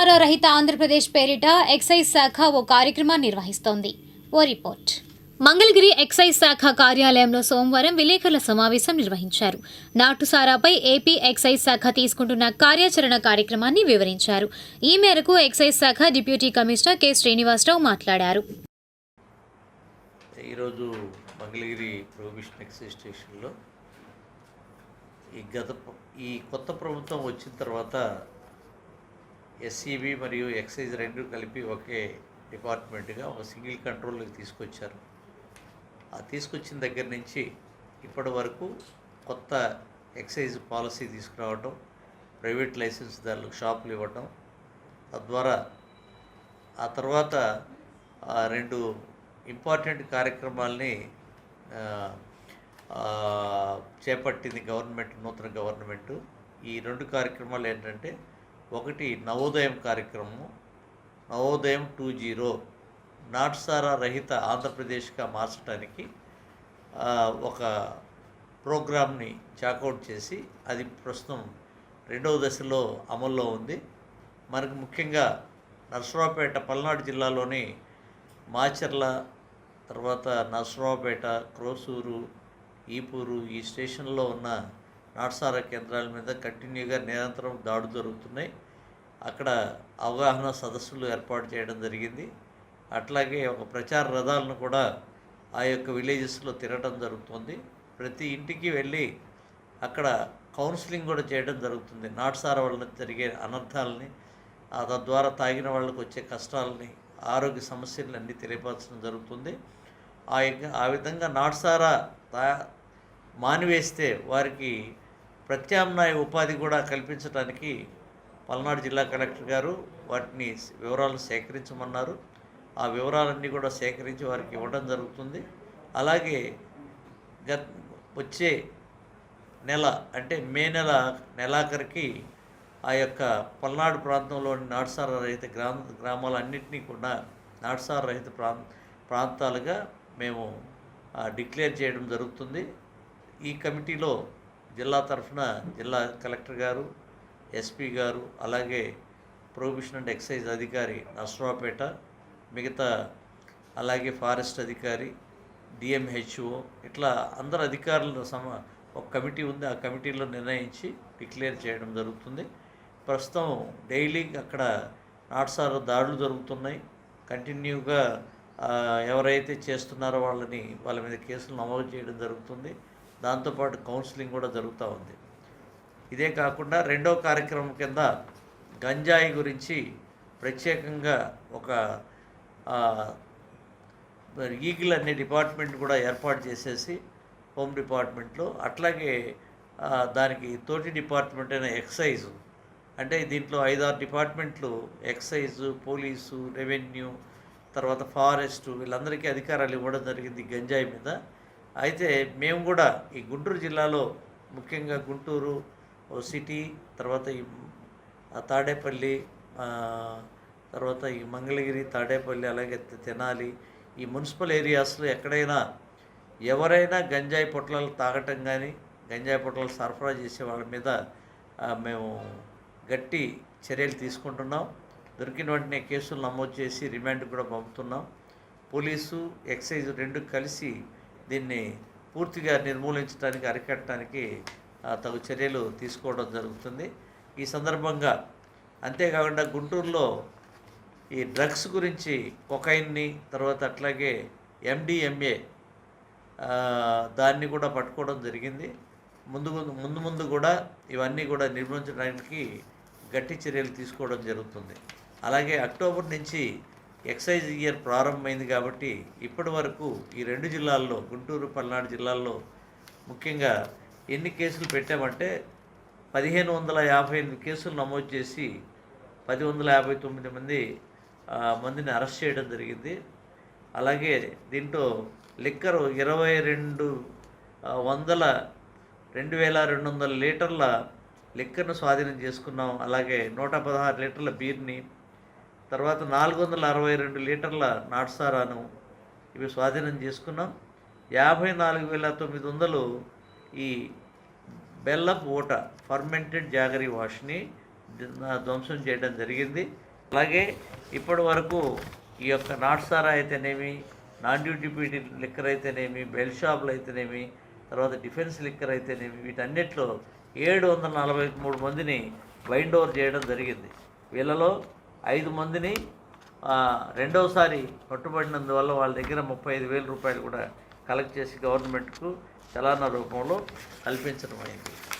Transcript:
నాటుసారా రహిత ఆంధ్రప్రదేశ్ పేరిట ఎక్సైజ్ శాఖ ఓ కార్యక్రమాన్ని నిర్వహిస్తోంది. ఓ రిపోర్ట్. మంగళగిరి ఎక్సైజ్ శాఖ కార్యాలయంలో సోమవారం విలేకరుల సమావేశం నిర్వహించారు. నాటుసారాపై ఏపీ ఎక్సైజ్ శాఖ తీసుకుంటున్న కార్యాచరణ కార్యక్రమాన్ని వివరించారు. ఈ మేరకు ఎక్సైజ్ శాఖ డిప్యూటీ కమిషనర్ కె. శ్రీనివాసరావు మాట్లాడారు. ఈరోజు మంగళగిరి ప్రొహిబిషన్ ఎక్సైజ్ స్టేషన్లో ఈ గత ఈ కొత్త ప్రభుత్వం వచ్చిన తర్వాత ఎస్సీబీ మరియు ఎక్సైజ్ రెండు కలిపి ఒకే డిపార్ట్మెంట్గా ఒక సింగిల్ కంట్రోల్కి తీసుకొచ్చారు. ఆ తీసుకొచ్చిన దగ్గర నుంచి ఇప్పటి వరకు కొత్త ఎక్సైజ్ పాలసీ తీసుకురావడం ప్రైవేట్ లైసెన్స్ దారులకు షాపులు ఇవ్వటం తద్వారా ఆ తర్వాత ఆ రెండు ఇంపార్టెంట్ కార్యక్రమాల్ని చేపట్టింది గవర్నమెంట్ నూతన గవర్నమెంట్. ఈ రెండు కార్యక్రమాలు ఏంటంటే ఒకటి నవోదయం కార్యక్రమం నవోదయం టూ జీరో నాట్సారా రహిత ఆంధ్రప్రదేశ్గా మార్చడానికి ఒక ప్రోగ్రామ్ని చాకౌట్ చేసి అది ప్రస్తుతం రెండవ దశలో అమల్లో ఉంది. మనకు ముఖ్యంగా నర్సరావుపేట పల్నాడు జిల్లాలోని మాచర్ల తర్వాత నర్సరావుపేట క్రోసూరు ఈపూరు ఈ స్టేషన్లో ఉన్న నాటసారా కేంద్రాల మీద కంటిన్యూగా నిరంతరం దాడులు జరుగుతున్నాయి. అక్కడ అవగాహన సదస్సులు ఏర్పాటు చేయడం జరిగింది. అట్లాగే ఒక ప్రచార రథాలను కూడా ఆ యొక్క విలేజెస్లో తిరగడం జరుగుతుంది. ప్రతి ఇంటికి వెళ్ళి అక్కడ కౌన్సిలింగ్ కూడా చేయడం జరుగుతుంది. నాటుసార వలన జరిగే అనర్థాలని ఆ తద్వారా తాగిన వాళ్ళకు వచ్చే కష్టాలని ఆరోగ్య సమస్యలన్నీ అన్నీ తెలియపరచడం జరుగుతుంది. ఆ యొక్క ఆ విధంగా నాటుసారా తా మానివేస్తే వారికి ప్రత్యామ్నాయ ఉపాధి కూడా కల్పించడానికి పల్నాడు జిల్లా కలెక్టర్ గారు వాటిని వివరాలు సేకరించమన్నారు. ఆ వివరాలన్నీ కూడా సేకరించి వారికి ఇవ్వడం జరుగుతుంది. అలాగే గత వచ్చే నెల అంటే మే నెల నెలాఖరికి ఆ యొక్క పల్నాడు ప్రాంతంలోని నాటుసార రహిత గ్రామ గ్రామాలన్నింటినీ కూడా నాటుసార రహిత ప్రాం ప్రాంతాలుగా మేము డిక్లేర్ చేయడం జరుగుతుంది. ఈ కమిటీలో జిల్లా తరఫున జిల్లా కలెక్టర్ గారు ఎస్పీ గారు అలాగే ప్రొహిబిషన్ అండ్ ఎక్సైజ్ అధికారి నర్సరావుపేట మిగతా అలాగే ఫారెస్ట్ అధికారి డిఎంహెచ్ఓ ఇట్లా అందరు అధికారుల సమ ఒక కమిటీ ఉంది. ఆ కమిటీలో నిర్ణయించి డిక్లేర్ చేయడం జరుగుతుంది. ప్రస్తుతం డైలీ అక్కడ నాట్సార్ దాడులు జరుగుతున్నాయి. కంటిన్యూగా ఎవరైతే చేస్తున్నారో వాళ్ళని వాళ్ళ మీద కేసులు నమోదు చేయడం జరుగుతుంది. దాంతోపాటు కౌన్సిలింగ్ కూడా జరుగుతూ ఉంది. ఇదే కాకుండా రెండో కార్యక్రమం కింద గంజాయి గురించి ప్రత్యేకంగా ఒక ఈగిల్ అనే డిపార్ట్మెంట్ కూడా ఏర్పాటు చేసేసి హోమ్ డిపార్ట్మెంట్లో అట్లాగే దానికి తోటి డిపార్ట్మెంట్ అయిన ఎక్సైజ్ అంటే దీంట్లో ఐదారు డిపార్ట్మెంట్లు ఎక్సైజ్ పోలీసు రెవెన్యూ తర్వాత ఫారెస్ట్ వీళ్ళందరికీ అధికారాలు ఇవ్వడం జరిగింది గంజాయి మీద. అయితే మేము కూడా ఈ గుంటూరు జిల్లాలో ముఖ్యంగా గుంటూరు ఓ సిటీ తర్వాత ఈ తాడేపల్లి తర్వాత ఈ మంగళగిరి తాడేపల్లి అలాగే తెనాలి ఈ మున్సిపల్ ఏరియాస్లో ఎక్కడైనా ఎవరైనా గంజాయి పొట్లాలు తాగటం కానీ గంజాయి పొట్లాలు సరఫరా చేసే వాళ్ళ మీద మేము గట్టి చర్యలు తీసుకుంటున్నాం. దొరికిన వెంటనే కేసులు నమోదు చేసి రిమాండ్ కూడా పంపుతున్నాం. పోలీసు ఎక్సైజ్ రెండు కలిసి దీన్ని పూర్తిగా నిర్మూలించడానికి అరికట్టడానికి తగు చర్యలు తీసుకోవడం జరుగుతుంది. ఈ సందర్భంగా అంతేకాకుండా గుంటూరులో ఈ డ్రగ్స్ గురించి కొకైన్ని తర్వాత అట్లాగే ఎండిఎంఏ దాన్ని కూడా పట్టుకోవడం జరిగింది. ముందు ముందు ముందు ముందు కూడా ఇవన్నీ కూడా నిర్మించడానికి గట్టి చర్యలు తీసుకోవడం జరుగుతుంది. అలాగే అక్టోబర్ నుంచి ఎక్సైజ్ ఇయర్ ప్రారంభమైంది కాబట్టి ఇప్పటి వరకు ఈ రెండు జిల్లాల్లో గుంటూరు పల్నాడు జిల్లాల్లో ముఖ్యంగా ఎన్ని కేసులు పెట్టామంటే పదిహేను వందల యాభై ఎనిమిది కేసులు నమోదు చేసి పది వందల యాభై తొమ్మిది మంది మందిని అరెస్ట్ చేయడం జరిగింది. అలాగే దీంట్లో లిక్కర్ ఇరవై రెండు వందల రెండు వేల రెండు వందల లీటర్ల లిక్కర్ను స్వాధీనం చేసుకున్నాం. అలాగే నూట పదహారు లీటర్ల బీర్ని తర్వాత నాలుగు వందల అరవై రెండు లీటర్ల నాటుసారాను ఇవి స్వాధీనం చేసుకున్నాం. యాభై నాలుగు వేల తొమ్మిది వందలు ఈ బెల్లపు ఊట ఫర్మెంటెడ్ జాగరీ వాష్ని ధ్వంసం చేయడం జరిగింది. అలాగే ఇప్పటి వరకు ఈ యొక్క నాట్సారా అయితేనేమి నాన్ డ్యూటీ లిక్కర్ అయితేనేమి బెల్ షాపులు అయితేనేమి తర్వాత డిఫెన్స్ లిక్కర్ అయితేనేమి వీటన్నిటిలో ఏడు వందల నలభై మూడు మందిని బైండ్ ఓవర్ చేయడం జరిగింది. వీళ్ళలో ఐదు మందిని రెండవసారి పట్టుబడినందువల్ల వాళ్ళ దగ్గర ముప్పై ఐదు వేల రూపాయలు కూడా కలెక్ట్ చేసి గవర్నమెంట్కు చలానా రూపంలో కల్పించడం అయింది.